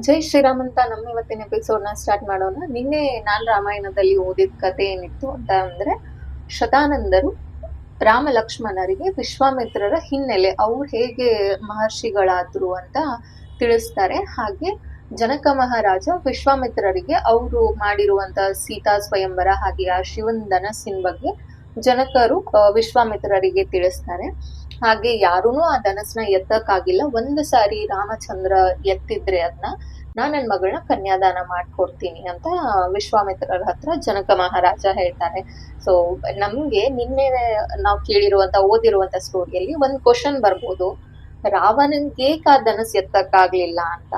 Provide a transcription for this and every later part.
ಜೈ ಶ್ರೀರಾಮ್ ಅಂತ ನಮ್ಮ ಇವತ್ತಿನ ಎಪಿಸೋಡ್ನ ಸ್ಟಾರ್ಟ್ ಮಾಡೋಣ. ನಿನ್ನೆ ನಾನು ರಾಮಾಯಣದಲ್ಲಿ ಓದಿದ ಕತೆ ಏನಿತ್ತು ಅಂತ ಅಂದ್ರೆ, ಶತಾನಂದರು ರಾಮ ಲಕ್ಷ್ಮಣರಿಗೆ ವಿಶ್ವಾಮಿತ್ರರ ಹಿನ್ನೆಲೆ ಅವ್ರು ಹೇಗೆ ಮಹರ್ಷಿಗಳಾದ್ರು ಅಂತ ತಿಳಿಸ್ತಾರೆ. ಹಾಗೆ ಜನಕ ಮಹಾರಾಜ ವಿಶ್ವಾಮಿತ್ರರಿಗೆ ಅವರು ಮಾಡಿರುವಂತ ಸೀತಾ ಸ್ವಯಂವರ ಹಾಗೆ ಆ ಶಿವನ್ ಧನಸ್ಸಿನ ಬಗ್ಗೆ ಜನಕರು ವಿಶ್ವಾಮಿತ್ರರಿಗೆ ತಿಳಿಸ್ತಾರೆ. ಹಾಗೆ ಯಾರೂ ಆ ಧನಸ್ನ ಎತ್ತಕ್ಕಾಗಿಲ್ಲ. ಒಂದು ಸಾರಿ ರಾಮಚಂದ್ರ ಎತ್ತಿದ್ರೆ ಅದನ್ನ ನಾನು ನನ್ನ ಮಗಳನ್ನ ಕನ್ಯಾದಾನ ಮಾಡ್ಕೊಡ್ತೀನಿ ಅಂತ ವಿಶ್ವಾಮಿತ್ರರ ಹತ್ರ ಜನಕ ಮಹಾರಾಜ ಹೇಳ್ತಾರೆ. ಸೊ ನಮ್ಗೆ ನಿನ್ನೆ ನಾವು ಕೇಳಿರುವಂತ, ಓದಿರುವಂತ ಸ್ಟೋರಿಯಲ್ಲಿ ಒಂದು ಕ್ವಶನ್ ಬರ್ಬೋದು. ರಾವಣನ್ಗೆ ಆ ಧನಸ್ ಎತ್ತಕ್ಕಾಗ್ಲಿಲ್ಲ ಅಂತ.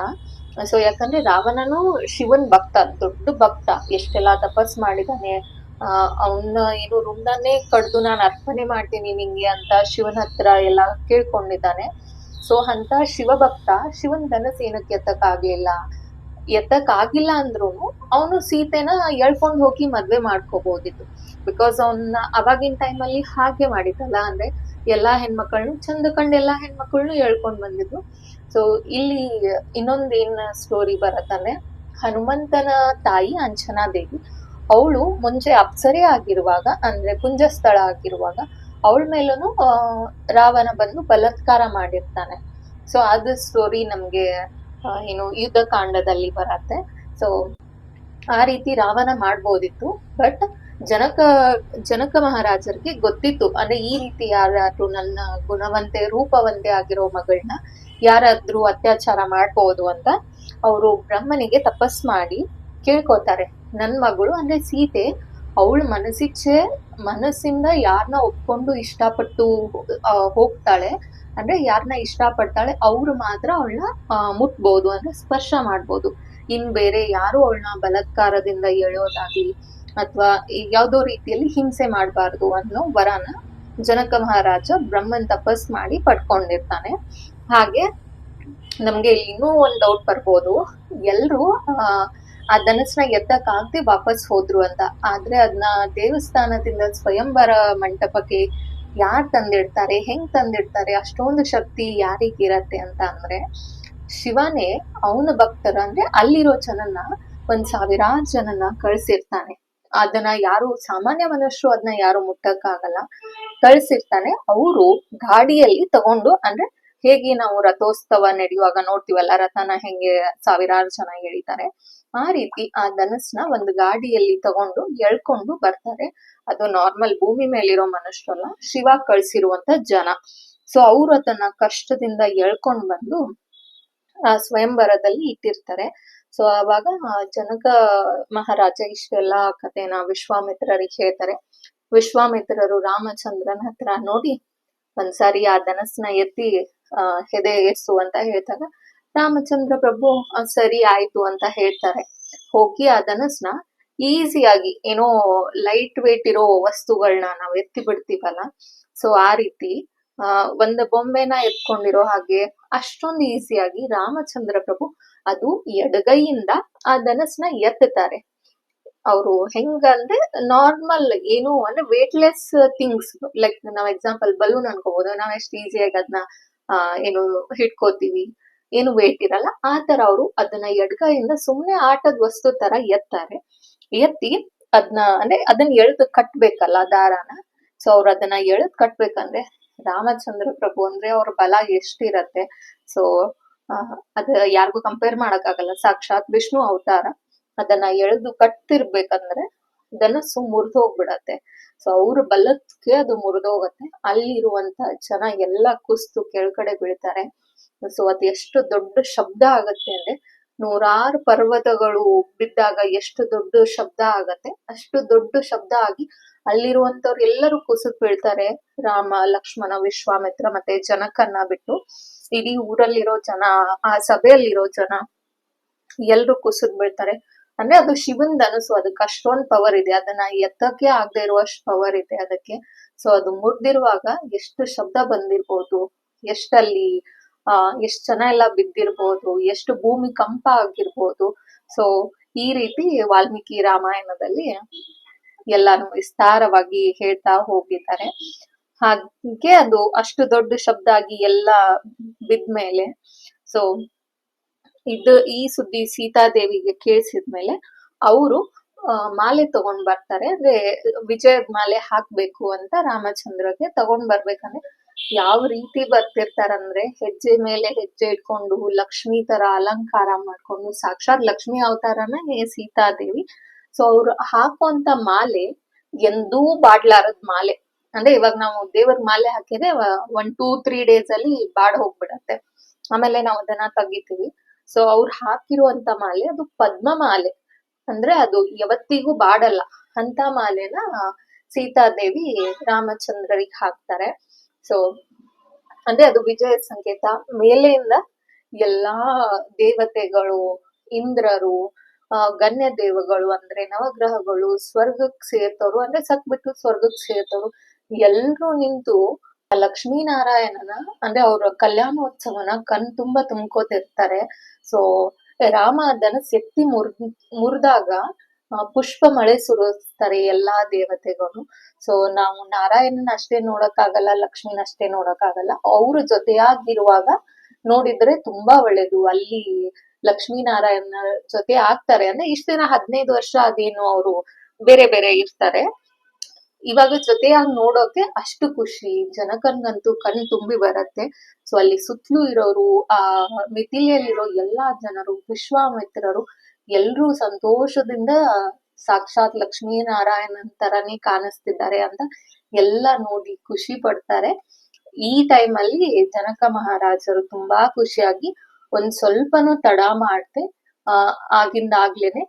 ಸೊ ಯಾಕಂದ್ರೆ ರಾವಣನು ಶಿವನ್ ಭಕ್ತ, ದೊಡ್ಡ ಭಕ್ತ. ಎಷ್ಟೆಲ್ಲ ತಪಸ್ ಮಾಡಿದಾನೆ. ಅವನ ಏನು ರುಂಡನ್ನೇ ಕಡ್ದು ನಾನು ಅರ್ಪಣೆ ಮಾಡ್ತೀನಿ ನಿಂಗೆ ಅಂತ ಶಿವನ ಹತ್ರ ಎಲ್ಲ ಕೇಳ್ಕೊಂಡಿದ್ದಾನೆ. ಸೊ ಅಂತ ಶಿವಭಕ್ತ ಶಿವನ್ ಧನಸ್ ಏನಕ್ಕೆ ಎತ್ತಕ್ಕಾಗ್ಲಿಲ್ಲ? ಎತ್ತಕ್ಕಾಗಿಲ್ಲ ಅಂದ್ರೂ ಅವನು ಸೀತೆನ ಎಳ್ಕೊಂಡು ಹೋಗಿ ಮದ್ವೆ ಮಾಡ್ಕೋಬಹುದಿತ್ತು ಬಿಕಾಸ್ ಅವನ್ನ ಅವಾಗಿನ ಟೈಮಲ್ಲಿ ಹಾಗೆ ಮಾಡಿದ್ದಲ್ಲ, ಅಂದ್ರೆ ಎಲ್ಲಾ ಹೆಣ್ಮಕ್ಳನ್ನು ಚಂದ ಕಂಡು ಎಲ್ಲಾ ಹೆಣ್ಮಕ್ಳನ್ನು ಎಳ್ಕೊಂಡ್ ಬಂದಿದ್ರು ಸೊ ಇಲ್ಲಿ ಇನ್ನೊಂದೇನ್ ಸ್ಟೋರಿ ಬರತ್ತಂದ್ರೆ ಹನುಮಂತನ ತಾಯಿ ಅಂಚನಾ ದೇವಿ. ಅವಳು ಮುಂಚೆ ಅಪ್ಸರೆ ಆಗಿರುವಾಗ, ಅಂದ್ರೆ ಕುಂಜಸ್ಥಳ ಆಗಿರುವಾಗ, ಅವಳ ಮೇಲೂ ರಾವಣ ಬಂದು ಬಲತ್ಕಾರ ಮಾಡಿರ್ತಾನೆ. ಸೊ ಅದು ಸ್ಟೋರಿ ನಮ್ಗೆ ಏನು ಯುದ್ಧ ಕಾಂಡದಲ್ಲಿ ಬರತ್ತೆ. ಸೊ ಆ ರೀತಿ ರಾವಣ ಮಾಡ್ಬೋದಿತ್ತು. ಬಟ್ ಜನಕ ಜನಕ ಮಹಾರಾಜರಿಗೆ ಗೊತ್ತಿತ್ತು. ಅಂದ್ರೆ ಈ ರೀತಿ ಯಾರಾದ್ರೂ ನನ್ನ ಗುಣವಂತೆ, ರೂಪವಂತೆ ಆಗಿರೋ ಮಗಳನ್ನ ಯಾರಾದ್ರೂ ಅತ್ಯಾಚಾರ ಮಾಡ್ಬೋದು ಅಂತ, ಅವರು ಬ್ರಹ್ಮನಿಗೆ ತಪಸ್ ಮಾಡಿ ಕೇಳ್ಕೊತಾರೆ. ನನ್ ಮಗಳು ಅಂದ್ರೆ ಸೀತೆ, ಅವಳ ಮನಸ್ಸಿಚ್ಛೆ ಮನಸ್ಸಿಂದ ಯಾರನ್ನ ಒಪ್ಕೊಂಡು ಇಷ್ಟಪಟ್ಟು ಹೋಗ್ತಾಳೆ, ಅಂದ್ರೆ ಯಾರನ್ನ ಇಷ್ಟಪಡ್ತಾಳೆ ಅವ್ರು ಮಾತ್ರ ಅವಳನ್ನ ಮುಟ್ಬೋದು, ಅಂದ್ರೆ ಸ್ಪರ್ಶ ಮಾಡ್ಬೋದು. ಇನ್ ಬೇರೆ ಯಾರು ಅವಳನ್ನ ಬಲತ್ಕಾರದಿಂದ ಎಳೆಯೋದಾಗ್ಲಿ ಅಥವಾ ಯಾವ್ದೋ ರೀತಿಯಲ್ಲಿ ಹಿಂಸೆ ಮಾಡಬಾರ್ದು ಅನ್ನೋ ವರನ ಜನಕ ಮಹಾರಾಜ ಬ್ರಹ್ಮನ್ ತಪಸ್ ಮಾಡಿ ಪಡ್ಕೊಂಡಿರ್ತಾನೆ. ಹಾಗೆ ನಮ್ಗೆ ಇನ್ನೂ ಒಂದು ಡೌಟ್ ಬರ್ಬೋದು. ಎಲ್ರು ಆ ಧನಸ್ನ ಎತ್ತಕ್ಕಾಗ್ದೆ ವಾಪಸ್ ಹೋದ್ರು ಅಂತ. ಆದ್ರೆ ಅದನ್ನ ದೇವಸ್ಥಾನದಿಂದ ಸ್ವಯಂವರ ಮಂಟಪಕ್ಕೆ ಯಾರ್ ತಂದಿಡ್ತಾರೆ, ಹೆಂಗ್ ತಂದಿಡ್ತಾರೆ, ಅಷ್ಟೊಂದು ಶಕ್ತಿ ಯಾರಿಗಿರತ್ತೆ ಅಂತ ಅಂದ್ರೆ ಶಿವನೇ ಅವನ ಭಕ್ತರು. ಅಂದ್ರೆ ಅಲ್ಲಿರೋ ಜನನ್ನ ಒಂದ್ ಸಾವಿರಾರು ಜನನ್ನ ಕಳ್ಸಿರ್ತಾನೆ. ಅದನ್ನ ಯಾರು ಸಾಮಾನ್ಯ ಮನುಷ್ಯರು ಅದನ್ನ ಯಾರು ಮುಟ್ಟಕ್ಕಾಗಲ್ಲ. ಕಳ್ಸಿರ್ತಾನೆ. ಅವರು ಗಾಡಿಯಲ್ಲಿ ತಗೊಂಡು ಅಂದ್ರೆ ಹೇಗೆ ನಾವು ರಥೋತ್ಸವ ನಡೆಯುವಾಗ ನೋಡ್ತೀವಲ್ಲ, ರಥನ ಹೆಂಗೆ ಸಾವಿರಾರು ಜನ ಎಳಿತಾರೆ, ಆ ರೀತಿ ಆ ಧನಸ್ನ ಒಂದು ಗಾಡಿಯಲ್ಲಿ ತಗೊಂಡು ಎಳ್ಕೊಂಡು ಬರ್ತಾರೆ. ಅದು ನಾರ್ಮಲ್ ಭೂಮಿ ಮೇಲಿರೋ ಮನುಷ್ಯರಲ್ಲ, ಶಿವ ಕಳ್ಸಿರುವಂತ ಜನ. ಸೊ ಅವ್ರು ಅದನ್ನ ಕಷ್ಟದಿಂದ ಎಳ್ಕೊಂಡ್ ಬಂದು, ಆ ಸ್ವಯಂವರದಲ್ಲಿ ಇಟ್ಟಿರ್ತಾರೆ. ಸೊ ಅವಾಗ ಜನಕ ಮಹಾರಾಜ ಇಷ್ಟೆಲ್ಲ ಕಥೆನ ವಿಶ್ವಾಮಿತ್ರರಿಗೆ ಹೇಳ್ತಾರೆ. ವಿಶ್ವಾಮಿತ್ರರು ರಾಮಚಂದ್ರನ ಹತ್ರ ನೋಡಿ, ಒಂದ್ಸಾರಿ ಆ ಧನಸ್ನ ಎತ್ತಿ ಎಸ್ಸು ಅಂತ ಹೇಳ್ತಾಗ ರಾಮಚಂದ್ರ ಪ್ರಭು ಸರಿ ಆಯ್ತು ಅಂತ ಹೇಳ್ತಾರೆ. ಹೋಗಿ ಆ ಧನಸ್ನ ಈಸಿಯಾಗಿ ಏನೋ ಲೈಟ್ ವೇಟ್ ಇರೋ ವಸ್ತುಗಳನ್ನ ನಾವ್ ಎತ್ತಿ ಬಿಡ್ತೀವಲ್ಲ, ಸೊ ಆ ರೀತಿ ಒಂದು ಬೊಂಬೆನ ಎತ್ಕೊಂಡಿರೋ ಹಾಗೆ ಅಷ್ಟೊಂದು ಈಸಿಯಾಗಿ ರಾಮಚಂದ್ರ ಪ್ರಭು ಅದು ಎಡಗೈಯಿಂದ ಆ ಧನಸ್ನ ಎತ್ತುತ್ತಾರೆ ಅವರು ಹೆಂಗಂದ್ರೆ ನಾರ್ಮಲ್ ಏನು, ಅಂದ್ರೆ ವೇಟ್ಲೆಸ್ ಥಿಂಗ್ಸ್ ಲೈಕ್ ನಾವ್ ಎಕ್ಸಾಂಪಲ್ ಬಲೂನ್ ಅನ್ಕೋಬಹುದು ನಾವ್ ಎಷ್ಟು ಈಸಿಯಾಗಿ ಅದನ್ನ ಆ, ಏನು ಹಿಡ್ಕೋತೀವಿ, ಏನು ವೇಟ್ ಇರಲ್ಲ, ಆ ತರ ಅವರು ಅದನ್ನ ಎಡಗೈಯಿಂದ ಸುಮ್ನೆ ಆಟದ ವಸ್ತು ತರ ಎತ್ತಾರೆ. ಎತ್ತಿ ಅದನ್ನ ಅಂದ್ರೆ ಅದನ್ನ ಎಳ್ದು ಕಟ್ಬೇಕಲ್ಲ ದಾರಾನ. ಸೊ ಅವ್ರು ಅದನ್ನ ಎಳ್ದ್ ಕಟ್ಬೇಕಂದ್ರೆ ರಾಮಚಂದ್ರ ಪ್ರಭು ಅಂದ್ರೆ ಅವ್ರ ಬಲ ಎಷ್ಟಿರತ್ತೆ. ಸೊ ಅದ ಯಾರಿಗೂ ಕಂಪೇರ್ ಮಾಡಕ್ಕಾಗಲ್ಲ. ಸಾಕ್ಷಾತ್ ವಿಷ್ಣು ಅವತಾರ. ಅದನ್ನ ಎಳೆದು ಕಟ್ತಿರ್ಬೇಕಂದ್ರೆ ಧನಸ್ಸು ಮುರಿದು ಹೋಗ್ಬಿಡತ್ತೆ. ಸೊ ಅವ್ರ ಬಲಕ್ಕೆ ಅದು ಮುರಿದೋಗತ್ತೆ ಅಲ್ಲಿರುವಂತ ಜನ ಎಲ್ಲ ಕುಸ್ತು ಕೆಳಗಡೆ ಬೀಳ್ತಾರೆ. ಸೊ ಅದ್ ಎಷ್ಟು ದೊಡ್ಡ ಶಬ್ದ ಆಗತ್ತೆ ಅಂದ್ರೆ, ನೂರಾರು ಪರ್ವತಗಳು ಬಿದ್ದಾಗ ಎಷ್ಟು ದೊಡ್ಡ ಶಬ್ದ ಆಗತ್ತೆ. ಅಷ್ಟು ದೊಡ್ಡ ಶಬ್ದ ಆಗಿ ಅಲ್ಲಿರುವಂತವ್ರು ಎಲ್ಲರೂ ಕುಸಿದ್ ಬೀಳ್ತಾರೆ. ರಾಮ, ಲಕ್ಷ್ಮಣ, ವಿಶ್ವಾಮಿತ್ರ ಮತ್ತೆ ಜನಕನ್ನ ಬಿಟ್ಟು ಇಡೀ ಊರಲ್ಲಿರೋ ಜನ, ಆ ಸಭೆಯಲ್ಲಿರೋ ಜನ ಎಲ್ರು ಕುಸಿದ್ ಬೀಳ್ತಾರೆ. ಅಂದ್ರೆ ಅದು ಶಿವನ್ ಧನಸ್ಸು ಅದಕ್ಕೆ ಅಷ್ಟೊಂದ್ ಪವರ್ ಇದೆ. ಅದನ್ನ ಎತ್ತಕ್ಕೆ ಆಗದೆ ಇರುವಷ್ಟು ಪವರ್ ಇದೆ ಅದಕ್ಕೆ. ಸೊ ಅದು ಮುರಿದಿರುವಾಗ ಎಷ್ಟು ಶಬ್ದ ಬಂದಿರ್ಬೋದು, ಎಷ್ಟಲ್ಲಿ, ಆ, ಎಷ್ಟ್ ಜನ ಎಲ್ಲ ಬಿದ್ದಿರ್ಬೋದು, ಎಷ್ಟು ಭೂಮಿ ಕಂಪ ಆಗಿರ್ಬೋದು. ಸೊ ಈ ರೀತಿ ವಾಲ್ಮೀಕಿ ರಾಮಾಯಣದಲ್ಲಿ ಎಲ್ಲಾನು ವಿಸ್ತಾರವಾಗಿ ಹೇಳ್ತಾ ಹೋಗಿದ್ದಾರೆ. ಹಾಗೆ ಅದು ಅಷ್ಟು ದೊಡ್ಡ ಶಬ್ದ ಆಗಿ ಎಲ್ಲ ಬಿದ್ಮೇಲೆ ಸೊ ಇದು ಈ ಸುದ್ದಿ ಸೀತಾದೇವಿಗೆ ಕೇಳಿಸಿದ್ಮೇಲೆ ಅವರು ಮಾಲೆ ತಗೊಂಡ್ ಬರ್ತಾರೆ. ಅಂದ್ರೆ ವಿಜಯದ ಮಾಲೆ ಹಾಕ್ಬೇಕು ಅಂತ ರಾಮಚಂದ್ರಗೆ ತಗೊಂಡ್ ಬರ್ಬೇಕಂದ್ರೆ ಯಾವ ರೀತಿ ಬರ್ತಿರ್ತಾರಂದ್ರೆ ಹೆಜ್ಜೆ ಮೇಲೆ ಹೆಜ್ಜೆ ಇಟ್ಕೊಂಡು ಲಕ್ಷ್ಮಿ ತರ ಅಲಂಕಾರ ಮಾಡ್ಕೊಂಡು ಸಾಕ್ಷಾತ್ ಲಕ್ಷ್ಮಿ ಅವತಾರನೇ ಸೀತಾದೇವಿ. ಸೊ ಅವ್ರು ಹಾಕುವಂತ ಮಾಲೆ ಎಂದೂ ಬಾಡ್ಲಾರದ್ ಮಾಲೆ. ಅಂದ್ರೆ ಇವಾಗ ನಾವು ದೇವರ ಮಾಲೆ ಹಾಕಿದ್ರೆ ಒನ್ ಟೂ ತ್ರೀ ಡೇಸ್ ಅಲ್ಲಿ ಬಾಡ್ ಹೋಗ್ಬಿಡತ್ತೆ ಆಮೇಲೆ ನಾವು ಅದನ್ನ ತೆಗಿತೀವಿ. ಸೊ ಅವ್ರು ಹಾಕಿರುವಂತ ಮಾಲೆ ಅದು ಪದ್ಮ ಮಾಲೆ. ಅಂದ್ರೆ ಅದು ಯಾವತ್ತಿಗೂ ಬಾಡಲ್ಲ. ಅಂತ ಮಾಲೆನ ಸೀತಾದೇವಿ ರಾಮಚಂದ್ರರಿಗೆ ಹಾಕ್ತಾರೆ. ಸೊ ಅಂದ್ರೆ ಅದು ವಿಜಯ ಸಂಕೇತ. ಮೇಲೆಯಿಂದ ಎಲ್ಲಾ ದೇವತೆಗಳು, ಇಂದ್ರರು ಗಣ್ಯ ದೇವಗಳು ಅಂದ್ರೆ ನವಗ್ರಹಗಳು ಸ್ವರ್ಗಕ್ ಸೇರ್ತವ್ರು ಅಂದ್ರೆ ಸಕ್ ಬಿಟ್ಟು ಸ್ವರ್ಗಕ್ ಸೇರ್ತವ್ರು, ಎಲ್ರು ನಿಂತು ಆ ಲಕ್ಷ್ಮೀ ನಾರಾಯಣನ ಅಂದ್ರೆ ಅವ್ರ ಕಲ್ಯಾಣೋತ್ಸವನ ಕಣ್ ತುಂಬಾ ತುಂಬ್ಕೋತಿರ್ತಾರೆ. ಸೊ ರಾಮ ಅದನ್ನ ಶಕ್ತಿ ಮುರ್ ಮುರಿದಾಗ ಪುಷ್ಪ ಮಳೆ ಸುರಿಸ್ತಾರೆ ಎಲ್ಲಾ ದೇವತೆಗಳು. ಸೊ ನಾವು ನಾರಾಯಣನ ಅಷ್ಟೇ ನೋಡಕ್ಕಾಗಲ್ಲ, ಲಕ್ಷ್ಮೀನ ಅಷ್ಟೇ ನೋಡಕ್ಕಾಗಲ್ಲ. ಅವ್ರ ಜೊತೆಯಾಗಿರುವಾಗ ನೋಡಿದ್ರೆ ತುಂಬಾ ಒಳ್ಳೇದು. ಅಲ್ಲಿ ಲಕ್ಷ್ಮೀ ನಾರಾಯಣ ಜೊತೆ ಆಗ್ತಾರೆ. ಅಂದ್ರೆ ಇಷ್ಟ ದಿನ ಹದಿನೈದು ವರ್ಷ ಅದೇನು ಅವರು ಬೇರೆ ಬೇರೆ ಇರ್ತಾರೆ. ಇವಾಗ ಜೊತೆಯಾಗಿ ನೋಡೋಕೆ ಅಷ್ಟು ಖುಷಿ. ಜನಕನ್ಗಂತೂ ಕಣ್ ತುಂಬಿ ಬರತ್ತೆ. ಸೊ ಅಲ್ಲಿ ಸುತ್ತಲೂ ಇರೋರು, ಆ ಮಿಥಿಲಿಯಲ್ಲಿರೋ ಎಲ್ಲಾ ಜನರು, ವಿಶ್ವಾಮಿತ್ರರು ಎಲ್ರೂ ಸಂತೋಷದಿಂದ ಸಾಕ್ಷಾತ್ ಲಕ್ಷ್ಮೀ ನಾರಾಯಣನ್ ತರಾನೇ ಕಾಣಿಸ್ತಿದ್ದಾರೆ ಅಂತ ಎಲ್ಲ ನೋಡಿ ಖುಷಿ ಪಡ್ತಾರೆ. ಈ ಟೈಮ್ ಅಲ್ಲಿ ಜನಕ ಮಹಾರಾಜರು ತುಂಬಾ ಖುಷಿಯಾಗಿ ಒಂದ್ ಸ್ವಲ್ಪನೂ ತಡ ಮಾಡ್ದೆ ಆಗಿಂದಾಗ್ಲೇನೆ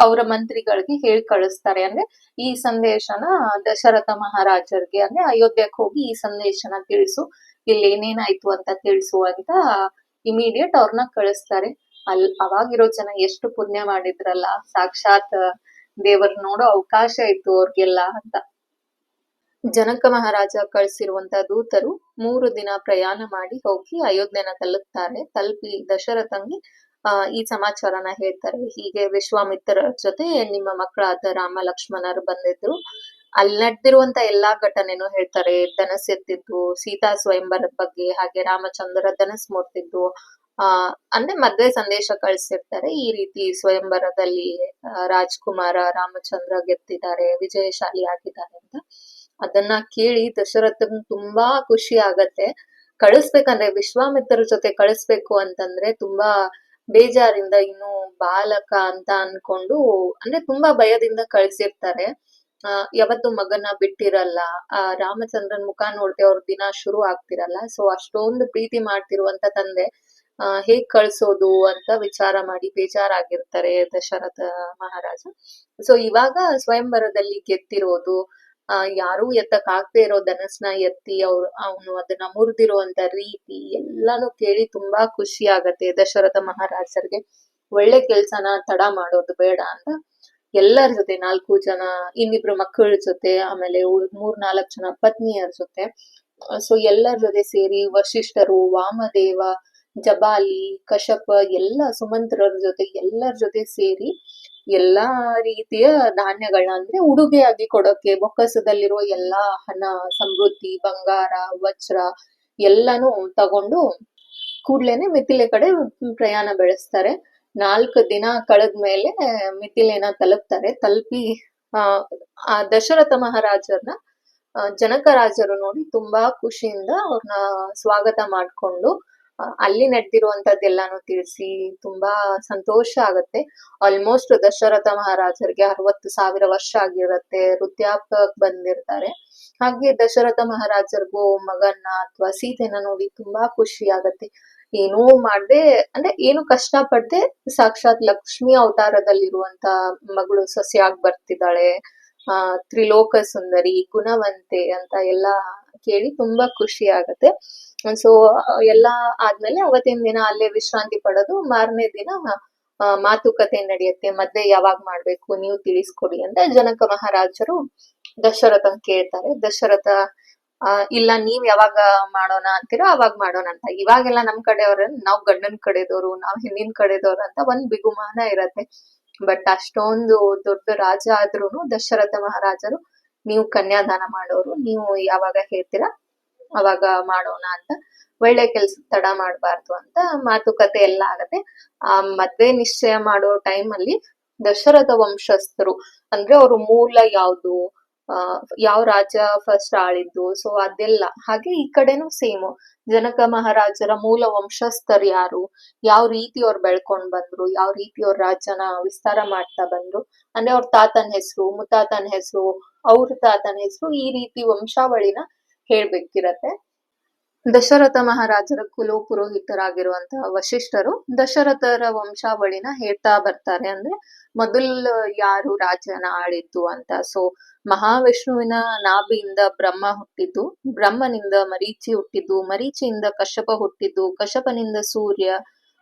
ಅವರ ಮಂತ್ರಿಗಳಿಗೆ ಹೇಳಿ ಕಳಿಸ್ತಾರೆ. ಅಂದ್ರೆ ಈ ಸಂದೇಶನ ದಶರಥ ಮಹಾರಾಜರಿಗೆ, ಅಂದ್ರೆ ಅಯೋಧ್ಯಕ್ಕೆ ಹೋಗಿ ಈ ಸಂದೇಶನ ತಿಳಿಸು. ಇಲ್ಲಿ ಏನೇನಾಯ್ತು ಅಂತ ತಿಳಿಸು ಅಂತ ಇಮಿಡಿಯೇಟ್ ಅವ್ರನ್ನ ಕಳಿಸ್ತಾರೆ. ಅಲ್ ಅವಾಗಿರೋ ಜನ ಎಷ್ಟು ಪುಣ್ಯ ಮಾಡಿದ್ರಲ್ಲ. ಸಾಕ್ಷಾತ್ ದೇವರ್ ನೋಡೋ ಅವಕಾಶ ಇತ್ತು ಅವ್ರಿಗೆಲ್ಲ ಅಂತ. ಜನಕ ಮಹಾರಾಜ ಕಳಿಸಿರುವಂತ ದೂತರು ಮೂರು ದಿನ ಪ್ರಯಾಣ ಮಾಡಿ ಹೋಗಿ ಅಯೋಧ್ಯೆನ ತಲುಪ್ತಾರೆ. ತಲುಪಿ ದಶರಥಂಗೆ ಆ, ಈ ಸಮಾಚಾರನ ಹೇಳ್ತಾರೆ. ಹೀಗೆ ವಿಶ್ವಾಮಿತ್ರರ ಜೊತೆ ನಿಮ್ಮ ಮಕ್ಕಳಾದ ರಾಮ, ಲಕ್ಷ್ಮಣರು ಬಂದಿದ್ರು. ಅಲ್ಲಿ ನಡೆದಿರುವಂತ ಎಲ್ಲಾ ಘಟನೆನೂ ಹೇಳ್ತಾರೆ. ಧನಸ್ ಎತ್ತಿದ್ದು, ಸೀತಾ ಸ್ವಯಂವರದ ಬಗ್ಗೆ, ಹಾಗೆ ರಾಮಚಂದ್ರ ಧನಸ್ ಮುರ್ತಿದ್ದು, ಆ, ಅಂದ್ರೆ ಮದ್ವೆ ಸಂದೇಶ ಕಳಿಸಿರ್ತಾರೆ. ಈ ರೀತಿ ಸ್ವಯಂವರದಲ್ಲಿ ರಾಜ್ಕುಮಾರ ರಾಮಚಂದ್ರ ಗೆದ್ದಿದ್ದಾರೆ ವಿಜಯಶಾಲಿ ಆಗಿದ್ದಾರೆ ಅಂತ. ಅದನ್ನ ಕೇಳಿ ದಶರಥನ್ ತುಂಬಾ ಖುಷಿ ಆಗತ್ತೆ. ಕಳಿಸ್ಬೇಕಂದ್ರೆ, ವಿಶ್ವಾಮಿತ್ರರ ಜೊತೆ ಕಳಿಸ್ಬೇಕು ಅಂತಂದ್ರೆ ತುಂಬಾ ಬೇಜಾರಿಂದ ಇನ್ನು ಬಾಲಕ ಅಂತ ಅನ್ಕೊಂಡು, ಅಂದ್ರೆ ತುಂಬಾ ಭಯದಿಂದ ಕಳ್ಸಿರ್ತಾರೆ. ಆ, ಯಾವತ್ತು ಮಗನ ಬಿಟ್ಟಿರಲ್ಲ. ಆ, ರಾಮಚಂದ್ರನ್ ಮುಖ ನೋಡ್ದೆ ಅವ್ರ ದಿನ ಶುರು ಆಗ್ತಿರಲ್ಲ. ಸೊ ಅಷ್ಟೊಂದು ಪ್ರೀತಿ ಮಾಡ್ತಿರುವಂತ ತಂದೆ, ಆ, ಹೇಗ್ ಕಳ್ಸೋದು ಅಂತ ವಿಚಾರ ಮಾಡಿ ಬೇಜಾರಾಗಿರ್ತಾರೆ ದಶರಥ ಮಹಾರಾಜ. ಸೊ ಇವಾಗ ಸ್ವಯಂವರದಲ್ಲಿ ಗೆದ್ದಿರೋದು ಆ, ಯಾರೂ ಎತ್ತಕ್ ಆಗ್ದೇ ಇರೋ ಧನಸ್ನ ಎತ್ತಿ ಅವ್ರು, ಅವನು ಅದನ್ನ ಮುರಿದಿರುವಂತ ರೀತಿ ಎಲ್ಲಾನು ಕೇಳಿ ತುಂಬಾ ಖುಷಿ ಆಗತ್ತೆ ದಶರಥ ಮಹಾರಾಜರಿಗೆ. ಒಳ್ಳೆ ಕೆಲ್ಸನ ತಡ ಮಾಡೋದು ಬೇಡ ಅಂತ ಎಲ್ಲರ ಜೊತೆ, ನಾಲ್ಕು ಜನ, ಇನ್ನಿಬ್ರು ಮಕ್ಕಳ ಜೊತೆ, ಆಮೇಲೆ ಮೂರ್ ನಾಲ್ಕು ಜನ ಪತ್ನಿಯರ ಜೊತೆ. ಸೊ ಎಲ್ಲರ ಜೊತೆ ಸೇರಿ ವಶಿಷ್ಠರು, ವಾಮದೇವ, ಜಬಾಲಿ ಕಶಪ ಎಲ್ಲ ಸುಮಂತ್ರರ ಜೊತೆ ಎಲ್ಲರ ಜೊತೆ ಸೇರಿ ಎಲ್ಲಾ ರೀತಿಯ ಧಾನ್ಯಗಳನ್ನ ಅಂದ್ರೆ ಉಡುಗೆಯಾಗಿ ಕೊಡೋಕೆ ಬೊಕ್ಕಸದಲ್ಲಿರುವ ಎಲ್ಲಾ ಹಣ, ಸಮೃದ್ಧಿ, ಬಂಗಾರ, ವಜ್ರ ಎಲ್ಲಾನು ತಗೊಂಡು ಕೂಡ್ಲೇನೆ ಮಿಥಿಲೆ ಕಡೆ ಪ್ರಯಾಣ ಬೆಳೆಸ್ತಾರೆ. ನಾಲ್ಕು ದಿನ ಕಳೆದ್ಮೇಲೆ ಮಿಥಿಲೆನ ತಲುಪ್ತಾರೆ. ತಲುಪಿ, ಆ ದಶರಥ ಮಹಾರಾಜರನ್ನ ಜನಕ ರಾಜರು ನೋಡಿ ತುಂಬಾ ಖುಷಿಯಿಂದ ಅವ್ರನ್ನ ಸ್ವಾಗತ ಮಾಡ್ಕೊಂಡು ಅಲ್ಲಿ ನಡೆದಿರುವಂತದ್ದೆಲ್ಲಾನು ತಿಳಿಸಿ ತುಂಬಾ ಸಂತೋಷ ಆಗತ್ತೆ. ಆಲ್ಮೋಸ್ಟ್ ದಶರಥ ಮಹಾರಾಜರಿಗೆ ಅರವತ್ತು ಸಾವಿರ ವರ್ಷ ಆಗಿರತ್ತೆ ವೃದ್ಧಾಪ್ಯಕ್ ಬಂದಿರ್ತಾರೆ. ಹಾಗೆ ದಶರಥ ಮಹಾರಾಜರಿಗೂ ಮಗನ್ನ ಅಥವಾ ಸೀತೆನ ನೋಡಿ ತುಂಬಾ ಖುಷಿ ಆಗತ್ತೆ. ಏನೂ ಮಾಡದೆ, ಅಂದ್ರೆ ಏನು ಕಷ್ಟ ಪಡ್ದೆ ಸಾಕ್ಷಾತ್ ಲಕ್ಷ್ಮಿ ಅವತಾರದಲ್ಲಿರುವಂತ ಮಗಳು ಸೊಸೆಯಾಗಿ ಬರ್ತಿದ್ದಾಳೆ. ಆ ತ್ರಿಲೋಕ ಸುಂದರಿ ಗುಣವಂತೆ ಅಂತ ಎಲ್ಲಾ ಕೇಳಿ ತುಂಬಾ ಖುಷಿ ಆಗತ್ತೆ. ಸೊ ಎಲ್ಲ ಆದ್ಮೇಲೆ ಅವತ್ತಿನ ದಿನ ಅಲ್ಲೇ ವಿಶ್ರಾಂತಿ ಪಡೋದು. ಮಾರನೇ ದಿನ ಮಾತುಕತೆ ನಡೆಯುತ್ತೆ. ಮದ್ವೆ ಯಾವಾಗ ಮಾಡ್ಬೇಕು, ನೀವು ತಿಳಿಸ್ಕೊಡಿ ಅಂತ ಜನಕ ಮಹಾರಾಜರು ದಶರಥ ಕೇಳ್ತಾರೆ. ದಶರಥ ಇಲ್ಲ, ನೀವ್ ಯಾವಾಗ ಮಾಡೋಣ ಅಂತೀರೋ ಅವಾಗ ಮಾಡೋಣ ಅಂತ. ಇವಾಗೆಲ್ಲ ನಮ್ ಕಡೆಯವ್ರ, ನಾವ್ ಗಂಡನ್ ಕಡೆದವ್ರು ನಾವ್ ಹೆಣ್ಣಿನ ಕಡೆದವ್ರು ಅಂತ ಒಂದ್ ಬಿಗುಮಾನ ಇರತ್ತೆ. ಬಟ್ ಅಷ್ಟೊಂದು ದೊಡ್ಡ ರಾಜ ಆದ್ರೂನು ದಶರಥ ಮಹಾರಾಜರು, ನೀವು ಕನ್ಯಾದಾನ ಮಾಡೋರು, ನೀವು ಯಾವಾಗ ಹೇಳ್ತೀರಾ ಅವಾಗ ಮಾಡೋಣ ಅಂತ, ಒಳ್ಳೆ ಕೆಲ್ಸ ತಡ ಮಾಡಬಾರ್ದು ಅಂತ ಮಾತುಕತೆ ಎಲ್ಲ ಆಗತ್ತೆ. ಆ ಮದ್ವೆ ನಿಶ್ಚಯ ಮಾಡೋ ಟೈಮ್ ಅಲ್ಲಿ ದಶರಥ ವಂಶಸ್ಥರು, ಅಂದ್ರೆ ಅವ್ರ ಮೂಲ ಯಾವ್ದು ಯಾವ ರಾಜ ಫಸ್ಟ್ ಆಳಿದ್ದು ಸೊ ಅದೆಲ್ಲ. ಹಾಗೆ ಈ ಕಡೆನೂ ಸೇಮ್ ಜನಕ ಮಹಾರಾಜರ ಮೂಲ ವಂಶಸ್ಥರು ಯಾರು, ಯಾವ ರೀತಿ ಅವ್ರು ಬೆಳ್ಕೊಂಡ್ ಬಂದ್ರು, ಯಾವ ರೀತಿ ಅವ್ರ ರಾಜ್ಯನ ವಿಸ್ತಾರ ಮಾಡ್ತಾ ಬಂದ್ರು, ಅಂದ್ರೆ ಅವ್ರ ತಾತನ ಹೆಸರು, ಮುತ್ತಾತನ ಹೆಸರು, ಅವ್ರ ತಾತನ ಹೆಸರು, ಈ ರೀತಿ ವಂಶಾವಳಿನ ಹೇಳ್ಬೇಕಿರತ್ತೆ ದಶರಥ ಮಹಾರಾಜರ ಕುಲು ಪುರೋಹಿತರಾಗಿರುವಂತಹ ವಶಿಷ್ಠರು ದಶರಥರ ವಂಶಾವಳಿನ ಹೇಳ್ತಾ ಬರ್ತಾರೆ ಅಂದ್ರೆ ಮೊದಲ್ ಯಾರು ರಾಜನ ಆಳಿದ್ದು ಅಂತ. ಸೊ ಮಹಾವಿಷ್ಣುವಿನ ನಾಭಿಯಿಂದ ಬ್ರಹ್ಮ ಹುಟ್ಟಿದ್ದು, ಬ್ರಹ್ಮನಿಂದ ಮರೀಚಿ ಹುಟ್ಟಿದ್ದು, ಮರೀಚಿಯಿಂದ ಕಶ್ಯಪ ಹುಟ್ಟಿದ್ದು, ಕಶ್ಯಪನಿಂದ ಸೂರ್ಯ,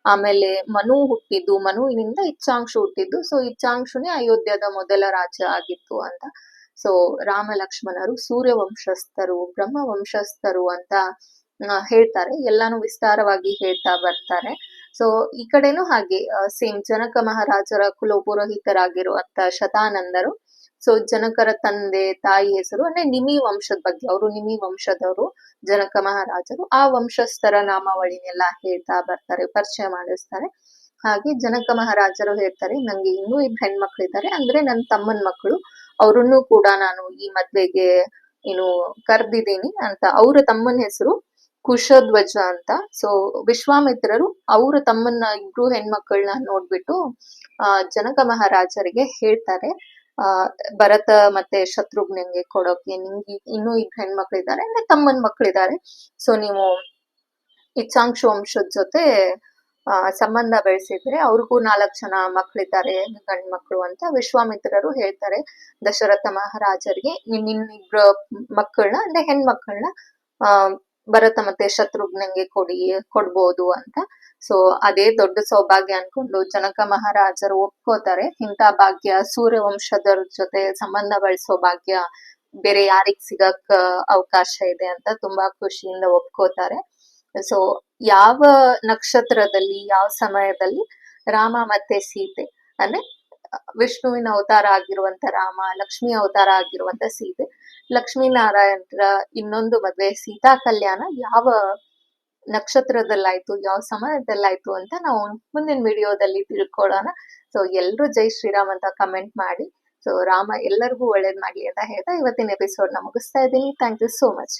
ಆಮೇಲೆ ಮನು ಹುಟ್ಟಿದ್ದು, ಮನುವಿನಿಂದ ಇಚ್ಛಾಂಶು ಹುಟ್ಟಿದ್ದು. ಸೊ ಇಚ್ಛಾಂಶುನೇ ಅಯೋಧ್ಯದ ಮೊದಲ ರಾಜ ಆಗಿತ್ತು ಅಂತ. ಸೊ ರಾಮ ಲಕ್ಷ್ಮಣರು ಸೂರ್ಯ ವಂಶಸ್ಥರು ಬ್ರಹ್ಮ ವಂಶಸ್ಥರು ಅಂತ ಹೇಳ್ತಾರೆ. ಎಲ್ಲಾನು ವಿಸ್ತಾರವಾಗಿ ಹೇಳ್ತಾ ಬರ್ತಾರೆ. ಸೊ ಈ ಕಡೆನೂ ಹಾಗೆ ಸೇಮ್ ಜನಕ ಮಹಾರಾಜರ ಕುಲಪುರೋಹಿತರಾಗಿರುವಂತ ಶತಾನಂದರು. ಸೊ ಜನಕರ ತಂದೆ, ತಾಯಿ ಹೆಸರು, ಅಂದ್ರೆ ನಿಮಿ ವಂಶದ ಬಗ್ಗೆ, ಅವರು ನಿಮಿ ವಂಶದವರು, ಜನಕ ಮಹಾರಾಜರು, ಆ ವಂಶಸ್ಥರ ನಾಮಾವಳಿನೆಲ್ಲ ಹೇಳ್ತಾ ಬರ್ತಾರೆ, ಪರಿಚಯ ಮಾಡಿಸ್ತಾರೆ. ಹಾಗೆ ಜನಕ ಮಹಾರಾಜರು ಹೇಳ್ತಾರೆ, ನಂಗೆ ಇನ್ನೂ ಇಬ್ರು ಹೆಣ್ಮಕ್ಳಿದ್ದಾರೆ, ಅಂದ್ರೆ ನನ್ನ ತಮ್ಮನ ಮಕ್ಕಳು. ಅವ್ರನ್ನು ಕೂಡ ನಾನು ಈ ಮದ್ವೆಗೆ ಏನು ಕರ್ದಿದ್ದೀನಿ ಅಂತ. ಅವರ ತಮ್ಮನ ಹೆಸರು ಕುಶಧ್ವಜ ಅಂತ. ಸೊ ವಿಶ್ವಾಮಿತ್ರರು ಅವರ ತಮ್ಮನ್ನ ಇಬ್ರು ಹೆಣ್ಮಕ್ಳನ್ನ ನೋಡ್ಬಿಟ್ಟು, ಆ, ಜನಕ ಮಹಾರಾಜರಿಗೆ ಹೇಳ್ತಾರೆ, ಆ, ಭರತ ಮತ್ತೆ ಶತ್ರುಘ್ನಂಗೆ ಕೊಡೋಕೆ. ನಿಂಗೆ ಇನ್ನೂ ಇಬ್ರು ಹೆಣ್ಮಕ್ಳಿದ್ದಾರೆ, ಅಂದ್ರೆ ತಮ್ಮನ್ ಮಕ್ಳಿದ್ದಾರೆ. ಸೊ ನೀವು ಇಚ್ಛಾಂಕ್ಷ ವಂಶದ ಜೊತೆ ಸಂಬಂಧ ಬೆಳೆಸಿದ್ರೆ ಅವ್ರಿಗೂ ನಾಲ್ಕು ಜನ ಮಕ್ಕಳಿದ್ದಾರೆ ಗಂಡ್ ಮಕ್ಕಳು ಅಂತ ವಿಶ್ವಾಮಿತ್ರರು ಹೇಳ್ತಾರೆ. ದಶರಥ ಮಹಾರಾಜರಿಗೆ ನಿನ್ ಇನ್ನಿಬ್ರು ಮಕ್ಕಳನ್ನ ಅಂದ್ರೆ ಹೆಣ್ಮಕ್ಳನ್ನ ಆ, ಭರತ ಮತ್ತೆ ಶತ್ರುಘ್ನಂಗೆ ಕೊಡಿ, ಕೊಡ್ಬೋದು ಅಂತ. ಸೊ ಅದೇ ದೊಡ್ಡ ಸೌಭಾಗ್ಯ ಅನ್ಕೊಂಡು ಜನಕ ಮಹಾರಾಜರು ಒಪ್ಕೋತಾರೆ. ಇಂಥ ಭಾಗ್ಯ, ಸೂರ್ಯವಂಶದವ್ರ ಜೊತೆ ಸಂಬಂಧ ಬೆಳೆಸೋ ಭಾಗ್ಯ, ಬೇರೆ ಯಾರಿಗ್ ಸಿಗಕ್ ಅವಕಾಶ ಇದೆ ಅಂತ ತುಂಬಾ ಖುಷಿಯಿಂದ ಒಪ್ಕೋತಾರೆ. ಸೊ ಯಾವ ನಕ್ಷತ್ರದಲ್ಲಿ, ಯಾವ ಸಮಯದಲ್ಲಿ ರಾಮ ಮತ್ತೆ ಸೀತೆ, ಅಂದ್ರೆ ವಿಷ್ಣುವಿನ ಅವತಾರ ಆಗಿರುವಂತ ರಾಮ, ಲಕ್ಷ್ಮಿ ಅವತಾರ ಆಗಿರುವಂತ ಸೀತೆ, ಲಕ್ಷ್ಮೀನಾರಾಯಣರ ಇನ್ನೊಂದು ಮದ್ವೆ, ಸೀತಾ ಕಲ್ಯಾಣ ಯಾವ ನಕ್ಷತ್ರದಲ್ಲಾಯ್ತು, ಯಾವ ಸಮಯದಲ್ಲಾಯ್ತು ಅಂತ ನಾವು ಮುಂದಿನ ವಿಡಿಯೋದಲ್ಲಿ ತಿಳ್ಕೊಳ್ಳೋಣ. ಸೊ ಎಲ್ರು ಜೈ ಶ್ರೀರಾಮ್ ಅಂತ ಕಮೆಂಟ್ ಮಾಡಿ. ಸೊ ರಾಮ ಎಲ್ಲರಿಗೂ ಒಳ್ಳೇದ್ ಮಾಡ್ಲಿ ಅಂತ ಹೇಳ್ತಾ ಇವತ್ತಿನ ಎಪಿಸೋಡ್ನ ಮುಗಿಸ್ತಾ ಇದ್ದೀನಿ. Thank you so much